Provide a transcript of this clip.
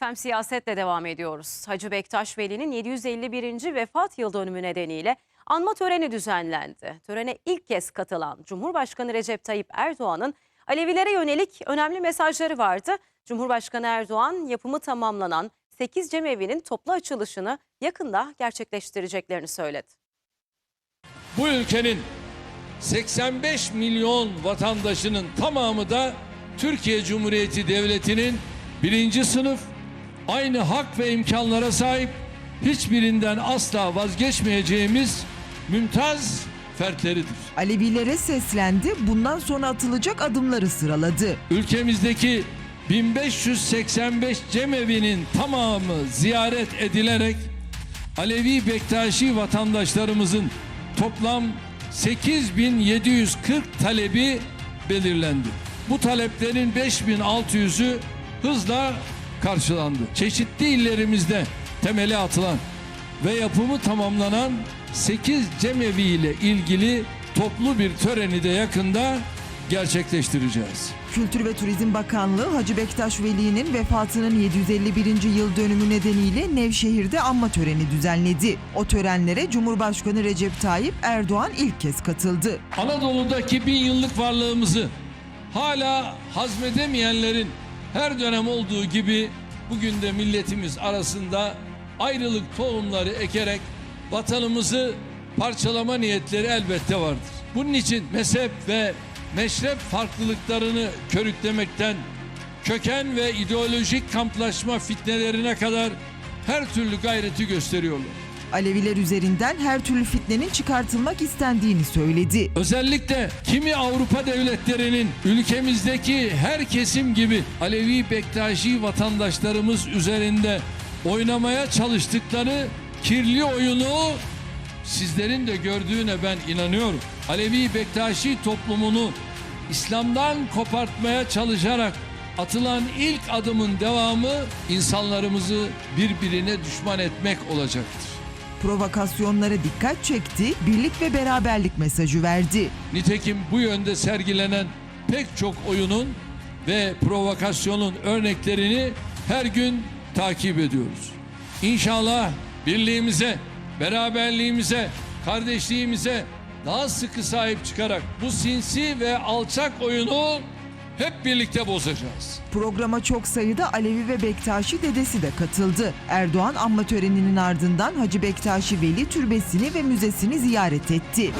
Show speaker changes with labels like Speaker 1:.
Speaker 1: Efendim siyasetle devam ediyoruz. Hacı Bektaş Veli'nin 751. vefat yıl dönümü nedeniyle anma töreni düzenlendi. Törene ilk kez katılan Cumhurbaşkanı Recep Tayyip Erdoğan'ın Alevilere yönelik önemli mesajları vardı. Cumhurbaşkanı Erdoğan yapımı tamamlanan 8 cemevi'nin toplu açılışını yakında gerçekleştireceklerini söyledi.
Speaker 2: Bu ülkenin 85 milyon vatandaşının tamamı da Türkiye Cumhuriyeti Devleti'nin birinci sınıf aynı hak ve imkanlara sahip hiçbirinden asla vazgeçmeyeceğimiz mümtaz fertleridir.
Speaker 3: Alevilere seslendi, bundan sonra atılacak adımları sıraladı.
Speaker 2: Ülkemizdeki 1585 cemevinin tamamı ziyaret edilerek Alevi Bektaşi vatandaşlarımızın toplam 8740 talebi belirlendi. Bu taleplerin 5600'ü hızla karşılandı. Çeşitli illerimizde temeli atılan ve yapımı tamamlanan 8 cemevi ile ilgili toplu bir töreni de yakında gerçekleştireceğiz.
Speaker 3: Kültür ve Turizm Bakanlığı Hacı Bektaş Veli'nin vefatının 751. yıl dönümü nedeniyle Nevşehir'de anma töreni düzenledi. O törenlere Cumhurbaşkanı Recep Tayyip Erdoğan ilk kez katıldı.
Speaker 2: Anadolu'daki bin yıllık varlığımızı hala hazmedemeyenlerin her dönem olduğu gibi bugün de milletimiz arasında ayrılık tohumları ekerek vatanımızı parçalama niyetleri elbette vardır. Bunun için mezhep ve meşrep farklılıklarını körüklemekten köken ve ideolojik kamplaşma fitnelerine kadar her türlü gayreti gösteriyorlar.
Speaker 3: Aleviler üzerinden her türlü fitnenin çıkartılmak istendiğini söyledi.
Speaker 2: Özellikle kimi Avrupa devletlerinin ülkemizdeki her kesim gibi Alevi Bektaşi vatandaşlarımız üzerinde oynamaya çalıştıkları kirli oyunu sizlerin de gördüğüne ben inanıyorum. Alevi Bektaşi toplumunu İslam'dan kopartmaya çalışarak atılan ilk adımın devamı insanlarımızı birbirine düşman etmek olacaktır.
Speaker 3: Provokasyonlara dikkat çekti, birlik ve beraberlik mesajı verdi.
Speaker 2: Nitekim bu yönde sergilenen pek çok oyunun ve provokasyonun örneklerini her gün takip ediyoruz. İnşallah birliğimize, beraberliğimize, kardeşliğimize daha sıkı sahip çıkarak bu sinsi ve alçak oyunu hep birlikte bozacağız.
Speaker 3: Programa çok sayıda Alevi ve Bektaşi dedesi de katıldı. Erdoğan anma töreninin ardından Hacı Bektaşi Veli Türbesini ve müzesini ziyaret etti.